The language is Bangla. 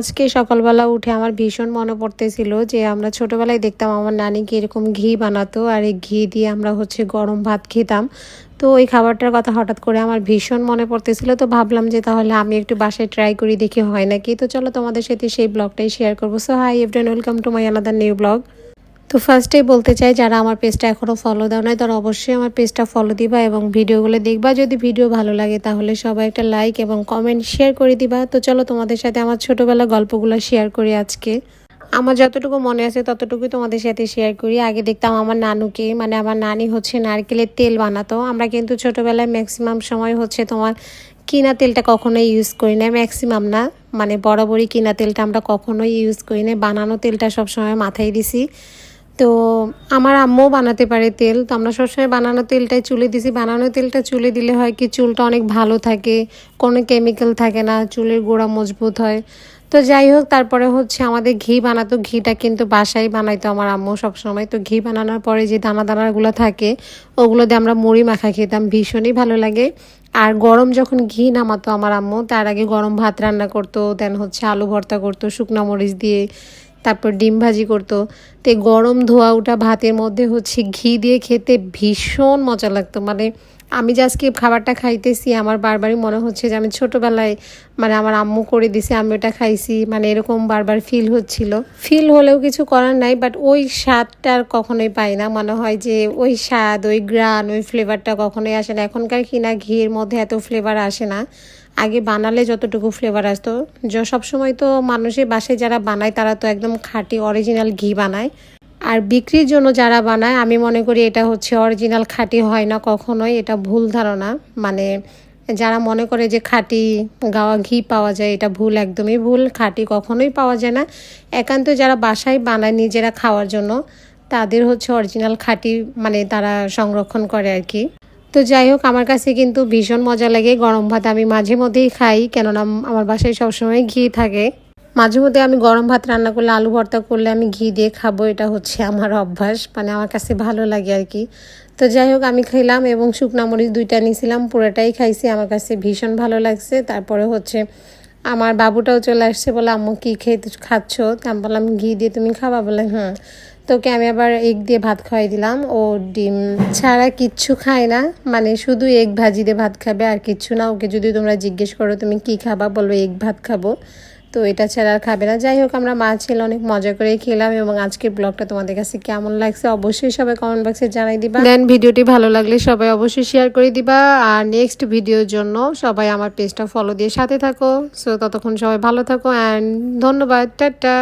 আজকে সকালবেলা উঠে আমার ভীষণ মনে পড়তেছিল যে আমরা ছোটবেলায় দেখতাম আমার নানিকে এরকম ঘি বানাতো আর এই ঘি দিয়ে আমরা হচ্ছে গরম ভাত খেতাম। তো ওই খাবারটার কথা হঠাৎ করে আমার ভীষণ মনে পড়তেছিল। তো ভাবলাম যে তাহলে আমি একটু বাসায় ট্রাই করি, দেখি হয় নাকি। তো চলো তোমাদের সাথে সেই ব্লগটাই শেয়ার করব। So hi everyone welcome to my another new blog তো ফার্স্টেই বলতে চাই, যারা আমার পেজটা এখনও ফলো দাও নাই, তারা অবশ্যই আমার পেজটা ফলো দিবা এবং ভিডিওগুলো দেখবা। যদি ভিডিও ভালো লাগে তাহলে সবাই একটা লাইক এবং কমেন্ট শেয়ার করে দিবা। তো চলো তোমাদের সাথে আমার ছোটোবেলা গল্পগুলো শেয়ার করি আজকে। আমার যতটুকু মনে আছে ততটুকুই তোমাদের সাথে শেয়ার করি। আগে দেখতাম আমার নানুকে মানে আমার নানি হচ্ছে নারকেলের তেল বানাতো। আমরা কিন্তু ছোটোবেলায় ম্যাক্সিমাম সময় হচ্ছে তোমার কিনা তেলটা কখনোই ইউজ করি না ম্যাক্সিমাম না মানে বরাবরই কিনা তেলটা আমরা কখনোই ইউজ করি না বানানো তেলটা সবসময় মাথায় দিছি। তো আমার আম্মু বানাতে পারে তেল। তো আমরা সবসময় বানানো তেলটাই চুলে দিছি। বানানো তেলটা চুলে দিলে হয় কি, চুলটা অনেক ভালো থাকে, কোনো কেমিক্যাল থাকে না, চুলের গোড়া মজবুত হয়। তো যাই হোক, তারপরে হচ্ছে আমাদের ঘি বানাতো। ঘিটা কিন্তু বাসায় বানাইতো আমার আম্মু সবসময়। তো ঘি বানানোর পরে যে দানা দানাগুলো থাকে, ওগুলো দিয়ে আমরা মুড়ি মাখা খেতাম। ভীষণই ভালো লাগে। আর গরম যখন ঘি নামাতো আমার আম্মু, তার আগে গরম ভাত রান্না করতো দেন হচ্ছে আলু ভর্তা করতো, শুকনো মরিচ দিয়ে। তারপর ডিম ভাজি করতো। তো গরম ধোয়া ওঠা ভাতের মধ্যে হচ্ছে ঘি দিয়ে খেতে ভীষণ মজা লাগতো। মানে আমি যে আজকে খাবারটা খাইতেছি, আমার বারবারই মনে হচ্ছে যে আমি ছোটোবেলায় মানে আমার আম্মু করে দিছে, আমি ওটা খাইছি। মানে এরকম বারবার ফিল হচ্ছিল। ফিল হলেও কিছু করার নাই বাট ওই স্বাদটা আর কখনোই পাই না। মনে হয় যে ওই স্বাদ, ওই গ্রান, ওই ফ্লেভারটা কখনোই আসে না। এখনকার কিনা ঘির মধ্যে এত ফ্লেভার আসে না। আগে বানালে যতটুকু ফ্লেভার আসতো। য- সবসময় তো মানুষের বাসায় যারা বানায়, তারা তো একদম খাঁটি অরিজিনাল ঘি বানায়। আর বিক্রির জন্য যারা বানায়, আমি মনে করি এটা হচ্ছে অরিজিনাল খাঁটি হয় না কখনোই, এটা ভুল ধারণা। মানে যারা মনে করে যে খাঁটি গাওয়া ঘি পাওয়া যায়, এটা ভুল একদমই ভুল, খাঁটি কখনোই পাওয়া যায় না। একান্ত যারা বাসায় বানায় নিজেরা খাওয়ার জন্য, তাদের হচ্ছে অরিজিনাল খাঁটি মানে তারা সংরক্ষণ করে আর কি। তো যাই হোক, আমার কাছে কিন্তু ভীষণ মজা লাগে। গরম ভাত আমি মাঝে মধ্যেই খাই, কেননা আমার বাসায় সবসময় ঘি থাকে। মাঝে মধ্যে আমি গরম ভাত রান্না করলে, আলু ভর্তা করলে আমি ঘি দিয়ে খাব, এটা হচ্ছে আমার অভ্যাস। মানে আমার কাছে ভালো লাগে আর কি। তো যাই হোক, আমি খেলাম এবং শুকনা মরিচ দুইটা নিয়েছিলাম, পুরোটাই খাইছি। আমার কাছে ভীষণ ভালো লাগছে। তারপরে হচ্ছে আমার বাবুটাও চলে আসছে বলে, আম্মু, কী খেয়ে খাচ্ছ? আমি বললাম, ঘি দিয়ে তুমি খাবা? বলে, হুম। তোকে আমি আবার এগ দিয়ে ভাত খাওয়াই দিলাম। ও ডিম ছাড়া কিচ্ছু খায় না। মানে শুধু এগ ভাজি দিয়ে ভাত খাবে আর কিচ্ছু না। ওকে যদি তোমরা জিজ্ঞেস করো, তুমি কি খাবা? বলব এগ ভাত খাব। তো এটা ছাড়া আর খাবে না। যাই হোক, আমরা মা ছেলে অনেক মজা করে খেলাম এবং আজকের ব্লগটা তোমাদের কাছে কেমন লাগছে অবশ্যই সবাই কমেন্ট বক্সে জানাই দিবা। দেন ভিডিওটি ভালো লাগলে সবাই অবশ্যই শেয়ার করে দিবা। আর নেক্সট ভিডিওর জন্য সবাই আমার পেজটা ফলো দিয়ে সাথে থাকো। সো ততক্ষণ সবাই ভালো থাকো অ্যান্ড ধন্যবাদ। টাটা!